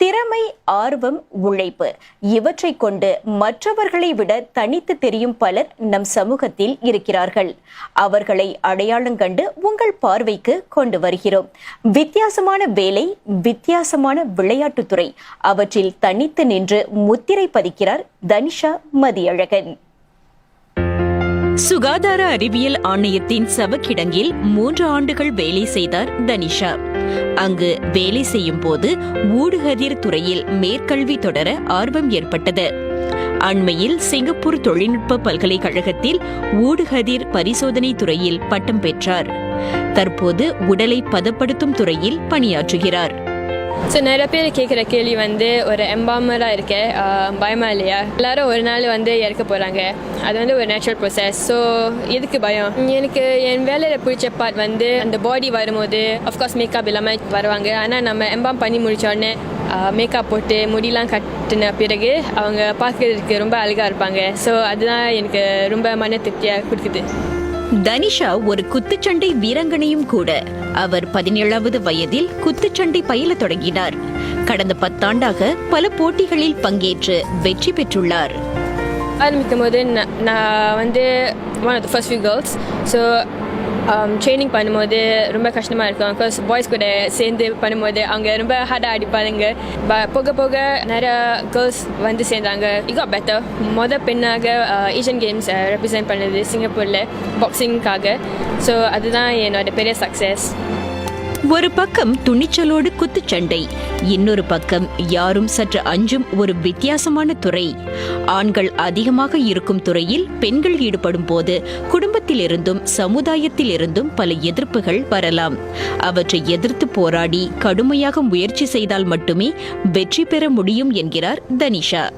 திறமை ஆர்வம் உழைப்பு இவற்றை கொண்டு மற்றவர்களை விட தனித்து தெரியும் பலர் நம் சமூகத்தில் இருக்கிறார்கள். அவர்களை அடையாளம் கண்டு உங்கள் பார்வைக்கு கொண்டு வருகிறோம். வித்தியாசமான வேலை வித்தியாசமான விளையாட்டுத்துறை அவற்றில் தனித்து நின்று முத்திரை பதிக்கிறார் தனிஷா மதியழகன். சுகாதார அறிவியல் ஆணையத்தின் சவக்கிடங்கில் மூன்று ஆண்டுகள் வேலை செய்தார் தனிஷா. அங்கு வேலை செய்யும் போது ஊடுகதிர் துறையில் மேற்கல்வி தொடர ஆர்வம் ஏற்பட்டது. அண்மையில் சிங்கப்பூர் தொழில்நுட்ப பல்கலைக்கழகத்தில் ஊடுகதிர் பரிசோதனை துறையில் பட்டம் பெற்றார். தற்போது உடலை பதப்படுத்தும் துறையில் பணியாற்றுகிறார். ஸோ நிறைய பேர் கேட்குற கேள்வி வந்து ஒரு எம்பாமராக இருக்கேன் பயமா இல்லையா? எல்லாரும் ஒரு நாள் வந்து இறக்க போகிறாங்க அது வந்து ஒரு நேச்சுரல் ப்ரொசஸ் ஸோ எதுக்கு பயம்? எனக்கு என் வேலையில் பிடிச்ச பார்ட் வந்து அந்த பாடி வரும்போது அஃப்கோர்ஸ் மேக்கப் இல்லாமல் வருவாங்க. ஆனால் நம்ம எம்பாம் பண்ணி முடிச்ச உடனே மேக்கப் போட்டு முடியெலாம் கட்டின பிறகு அவங்க பார்க்கறதுக்கு ரொம்ப அழகாக இருப்பாங்க. ஸோ அதுதான் எனக்கு ரொம்ப மன திருப்தியாக கொடுக்குது. தனிஷா ஒரு குத்துச்சண்டை வீராங்கனையும் கூட. அவர் பதினேழாவது வயதில் குத்துச்சண்டை பயில தொடங்கினார். கடந்த பத்தாண்டாக பல போட்டிகளில் பங்கேற்று வெற்றி பெற்றுள்ளார். ஆரம்பிக்கும் போது நான் நான் வந்து one of the first few girls so Um, training பண்ணும்போது ரொம்ப கஷ்டமாக இருக்கும். பிகாஸ் பாய்ஸ் கூட சேர்ந்து பண்ணும்போது அவங்க ரொம்ப ஹார்டாக அடிப்பாருங்க ப போக போக நிறைய கேர்ள்ஸ் வந்து சேர்ந்தாங்க. இகா பெட்டர் மொதல் பெண்ணாக ஏஷியன் கேம்ஸ் ரெப்ரசென்ட் பண்ணது சிங்கப்பூரில் பாக்ஸிங்காக ஸோ அதுதான் என்னோட பெரிய சக்ஸஸ் ஒரு பக்கம் துணிச்சலோடு குத்துச்சண்டை இன்னொரு பக்கம் யாரும் சற்று அஞ்சும் ஒரு வித்தியாசமான துறை. ஆண்கள் அதிகமாக இருக்கும் துறையில் பெண்கள் ஈடுபடும் போது குடும்பத்திலிருந்தும் சமுதாயத்திலிருந்தும் பல எதிர்ப்புகள் வரலாம். அவற்றை எதிர்த்து போராடி கடுமையாக முயற்சி செய்தால் மட்டுமே வெற்றி பெற முடியும் என்கிறார் தனிஷா.